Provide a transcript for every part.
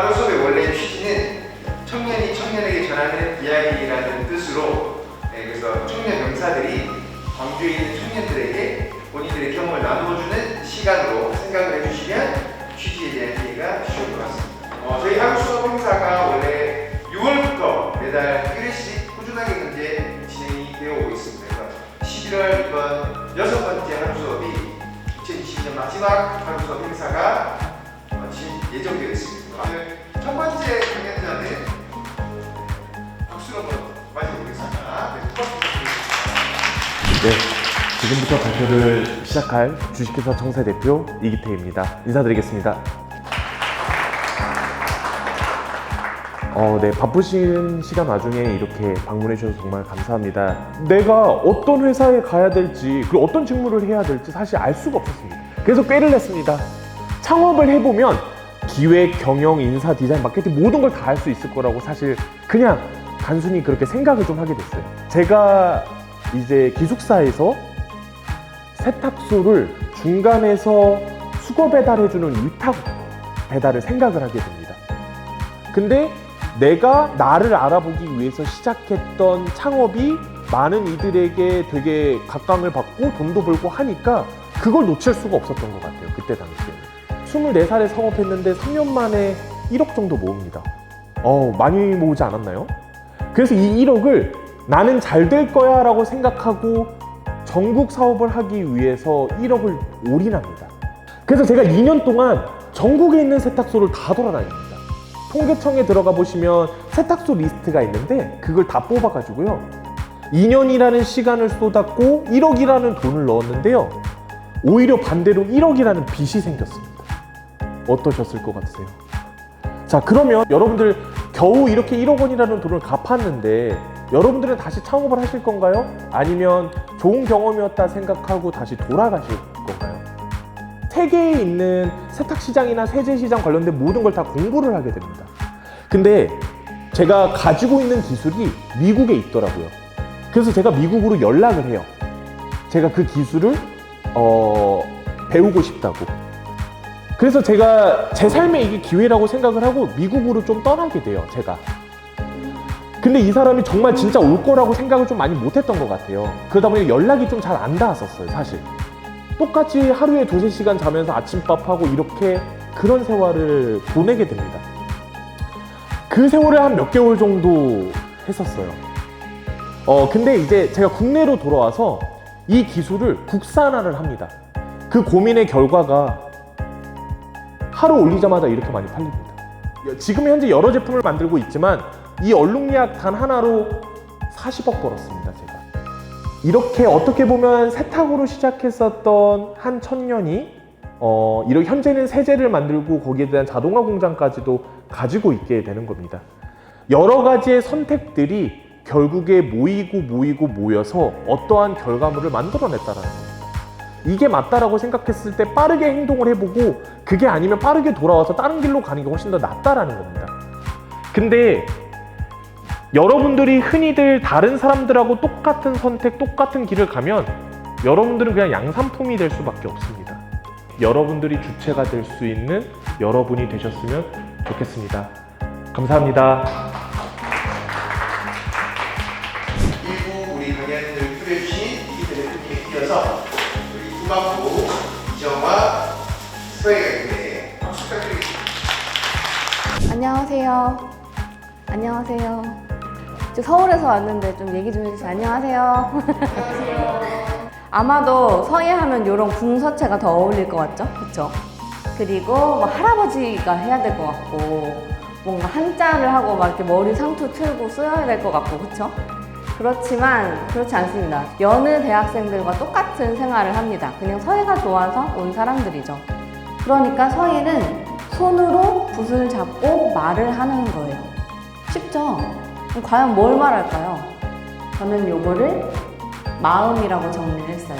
하루 수업의 원래 취지는 청년이 청년에게 전하는 이야기라는 뜻으로 네, 그래서 청년 명사들이 광주에 있는 청년들에게 본인들의 경험을 나누어주는 시간으로 생각을 해주시면 취지에 대한 이해가 쉬울 것 같습니다. 어, 저희 하루 수업 행사가 원래 6월부터 매달 1회씩 꾸준하게 현재 진행이 되어 오고 있습니다. 그래서 11월 이번 여섯 번째 하루 수업이 2020년 마지막 하루 수업 행사가 예정되어 있습니다. 첫 번째 강연자는 박수로 한번 맞이해보겠습니다. 네, 네, 지금부터 발표를 시작할 주식회사 청세 대표 이기태입니다. 인사드리겠습니다. 어, 네, 바쁘신 시간 와중에 이렇게 방문해 주셔서 정말 감사합니다. 내가 어떤 회사에 가야 될지, 그리고 어떤 직무를 해야 될지 사실 알 수가 없었습니다. 그래서 꾀를 냈습니다. 창업을 해보면 기획, 경영, 인사, 디자인, 마케팅 모든 걸 다 할 수 있을 거라고 사실 그냥 단순히 그렇게 생각을 좀 하게 됐어요. 제가 이제 기숙사에서 세탁소를 중간에서 수거 배달해주는 위탁 배달을 생각을 하게 됩니다. 근데 내가 나를 알아보기 위해서 시작했던 창업이 많은 이들에게 되게 각광을 받고 돈도 벌고 하니까 그걸 놓칠 수가 없었던 것 같아요. 그때 당시에는. 24살에 창업했는데 3년 만에 1억 정도 모읍니다. 어, 많이 모으지 않았나요? 그래서 이 1억을 나는 잘 될 거야 라고 생각하고 전국 사업을 하기 위해서 1억을 올인합니다. 그래서 제가 2년 동안 전국에 있는 세탁소를 다 돌아다닙니다. 통계청에 들어가 보시면 세탁소 리스트가 있는데 그걸 다 뽑아가지고요. 2년이라는 시간을 쏟았고 1억이라는 돈을 넣었는데요. 오히려 반대로 1억이라는 빚이 생겼습니다. 어떠셨을 것 같으세요? 자, 그러면 여러분들 겨우 이렇게 1억 원이라는 돈을 갚았는데 여러분들은 다시 창업을 하실 건가요? 아니면 좋은 경험이었다 생각하고 다시 돌아가실 건가요? 세계에 있는 세탁 시장이나 세제 시장 관련된 모든 걸 다 공부를 하게 됩니다. 근데 제가 가지고 있는 기술이 미국에 있더라고요. 그래서 제가 미국으로 연락을 해요. 제가 그 기술을 어, 배우고 싶다고. 그래서 제가 제 삶에 이게 기회라고 생각을 하고 미국으로 좀 떠나게 돼요, 제가. 근데 이 사람이 정말 진짜 올 거라고 생각을 좀 많이 못 했던 것 같아요. 그러다 보니 연락이 좀 잘 안 닿았었어요, 사실. 똑같이 하루에 두세 시간 자면서 아침밥하고 이렇게 그런 생활을 보내게 됩니다. 그 세월을 한 몇 개월 정도 했었어요. 어, 근데 이제 제가 국내로 돌아와서 이 기술을 국산화를 합니다. 그 고민의 결과가 하루 올리자마자 이렇게 많이 팔립니다. 지금 현재 여러 제품을 만들고 있지만 이 얼룩약 단 하나로 40억 벌었습니다, 제가. 이렇게 어떻게 보면 세탁으로 시작했었던 한 청년이 어, 이렇게 현재는 세제를 만들고 거기에 대한 자동화 공장까지도 가지고 있게 되는 겁니다. 여러 가지의 선택들이 결국에 모이고 모이고 모여서 어떠한 결과물을 만들어냈다라는 겁니다. 이게 맞다라고 생각했을 때 빠르게 행동을 해보고 그게 아니면 빠르게 돌아와서 다른 길로 가는 게 훨씬 더 낫다라는 겁니다. 근데 여러분들이 흔히들 다른 사람들하고 똑같은 선택, 똑같은 길을 가면 여러분들은 그냥 양산품이 될 수밖에 없습니다. 여러분들이 주체가 될 수 있는 여러분이 되셨으면 좋겠습니다. 감사합니다. 있는데 박수 부탁드리겠습니다. 안녕하세요. 안녕하세요. 저 서울에서 왔는데 좀 얘기 좀 해주세요. 안녕하세요. 아마도 서예하면 이런 궁서체가 더 어울릴 것 같죠? 그쵸? 그리고 뭐 할아버지가 해야 될 것 같고 뭔가 한자를 하고 막 이렇게 머리 상투 틀고 써야 될 것 같고 그쵸? 그렇지만 그렇지 않습니다. 여느 대학생들과 똑같은 생활을 합니다. 그냥 서예가 좋아서 온 사람들이죠. 그러니까 서예는 손으로 붓을 잡고 말을 하는 거예요. 쉽죠? 과연 뭘 말할까요? 저는 요거를 마음이라고 정리를 했어요.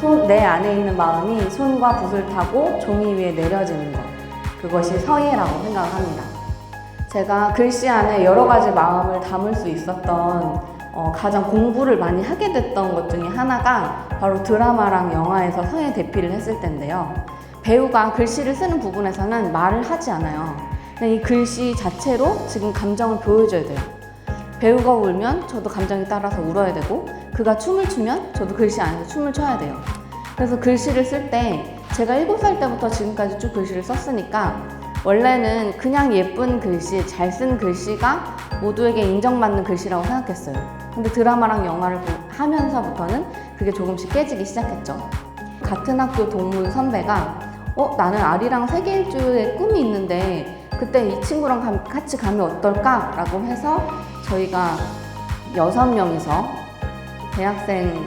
손, 내 안에 있는 마음이 손과 붓을 타고 종이 위에 내려지는 것. 그것이 서예라고 생각을 합니다. 제가 글씨 안에 여러 가지 마음을 담을 수 있었던 어, 가장 공부를 많이 하게 됐던 것 중에 하나가 바로 드라마랑 영화에서 서예 대피를 했을 때인데요. 배우가 글씨를 쓰는 부분에서는 말을 하지 않아요. 그냥 이 글씨 자체로 지금 감정을 보여줘야 돼요. 배우가 울면 저도 감정에 따라서 울어야 되고 그가 춤을 추면 저도 글씨 안에서 춤을 춰야 돼요. 그래서 글씨를 쓸 때 제가 7살 때부터 지금까지 쭉 글씨를 썼으니까 원래는 그냥 예쁜 글씨, 잘 쓴 글씨가 모두에게 인정받는 글씨라고 생각했어요. 근데 드라마랑 영화를 보- 하면서부터는 그게 조금씩 깨지기 시작했죠. 같은 학교 동문 선배가 어, 나는 아리랑 세계 일주의 꿈이 있는데 그때 이 친구랑 가- 같이 가면 어떨까? 라고 해서 저희가 여섯 명이서 대학생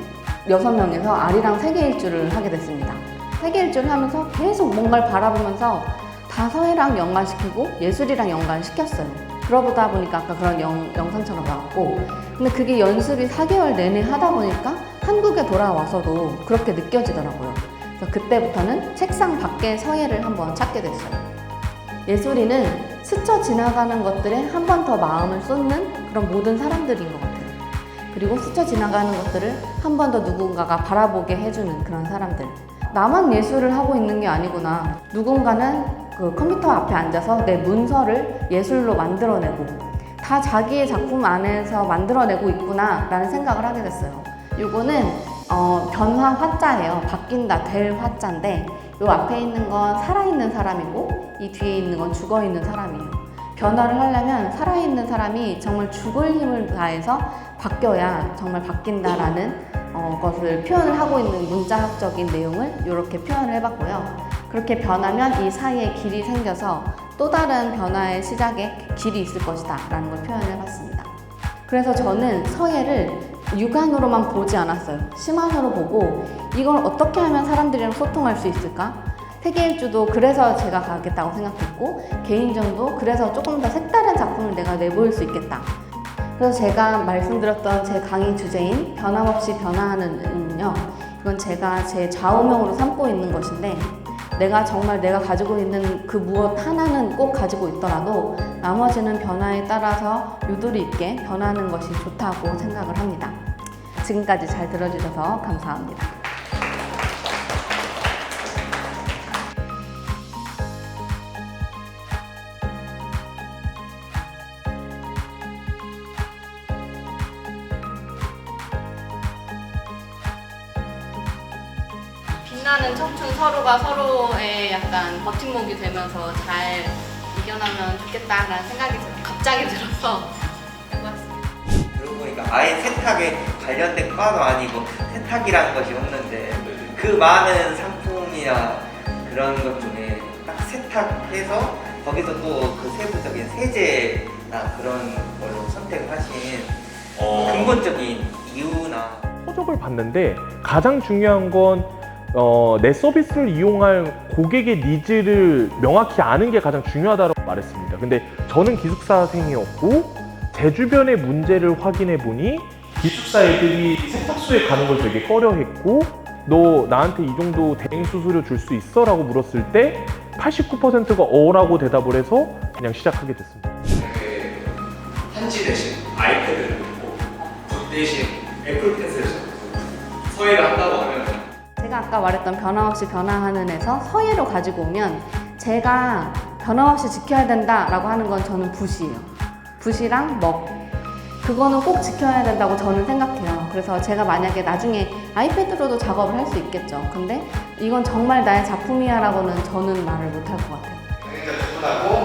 여섯 명에서 아리랑 세계 일주를 하게 됐습니다. 세계 일주를 하면서 계속 뭔가를 바라보면서 다 서해랑 연관시키고 예술이랑 연관시켰어요. 그러다 보니까 아까 그런 영, 영상처럼 나왔고 근데 그게 연습이 4개월 내내 하다 보니까 한국에 돌아와서도 그렇게 느껴지더라고요. 그래서 그때부터는 책상 밖에 서예를 한번 찾게 됐어요. 예술인은 스쳐 지나가는 것들에 한 번 더 마음을 쏟는 그런 모든 사람들인 것 같아요. 그리고 스쳐 지나가는 것들을 한 번 더 누군가가 바라보게 해주는 그런 사람들. 나만 예술을 하고 있는 게 아니구나. 누군가는 그 컴퓨터 앞에 앉아서 내 문서를 예술로 만들어내고 다 자기의 작품 안에서 만들어내고 있구나 라는 생각을 하게 됐어요. 요거는 어, 변화 화자예요. 바뀐다 될 화자인데 요 앞에 있는 건 살아있는 사람이고 이 뒤에 있는 건 죽어있는 사람이에요. 변화를 하려면 살아있는 사람이 정말 죽을 힘을 다해서 바뀌어야 정말 바뀐다라는 어, 것을 표현을 하고 있는 문자학적인 내용을 이렇게 표현을 해봤고요. 그렇게 변하면 이 사이에 길이 생겨서 또 다른 변화의 시작에 길이 있을 것이다 라는 걸 표현을 해봤습니다. 그래서 저는 서예를 육안으로만 보지 않았어요. 심화서로 보고 이걸 어떻게 하면 사람들이랑 소통할 수 있을까? 세계일주도 그래서 제가 가겠다고 생각했고 개인전도 그래서 조금 더 색다른 작품을 내가 내보일 수 있겠다. 그래서 제가 말씀드렸던 제 강의 주제인 변함없이 변화하는 은요. 이건 제가 제 좌우명으로 삼고 있는 것인데 내가 정말 내가 가지고 있는 그 무엇 하나는 꼭 가지고 있더라도 나머지는 변화에 따라서 유도리 있게 변하는 것이 좋다고 생각을 합니다. 지금까지 잘 들어주셔서 감사합니다. 빛나는 청춘 서로가 서로의 약간 버팀목이 되면서 잘 이겨나면 좋겠다라는 생각이 들- 갑자기 들어서 해봤습니다. 그러고 보니까 아예 세탁에 관련된 과도 아니고 세탁이라는 것이 없는데 그 많은 상품이나 그런 것 중에 딱 세탁해서 거기서 또 그 세부적인 세제나 그런 걸로 선택하신 근본적인 이유나 서적을 봤는데 가장 중요한 건 어, 내 서비스를 이용할 고객의 니즈를 명확히 아는 게 가장 중요하다고 말했습니다. 근데 저는 기숙사생이었고 제 주변의 문제를 확인해 보니 기숙사 애들이 세탁소에 가는 걸 되게 꺼려했고 너 나한테 이 정도 대행 수수료 줄 수 있어? 라고 물었을 때 89%가 어라고 대답을 해서 그냥 시작하게 됐습니다. 만약에 한지 대신 아이패드를 놓고 붓 대신 애플 펜슬을 서예를 한다고 하면 제가 아까 말했던 변함없이 변화하는에서 서예로 가지고 오면 제가 변함없이 지켜야 된다라고 하는 건 저는 붓이에요. 붓이랑 먹. 그거는 꼭 지켜야 된다고 저는 생각해요. 그래서 제가 만약에 나중에 아이패드로도 작업을 할 수 있겠죠. 근데 이건 정말 나의 작품이야라고는 저는 말을 못 할 것 같아요.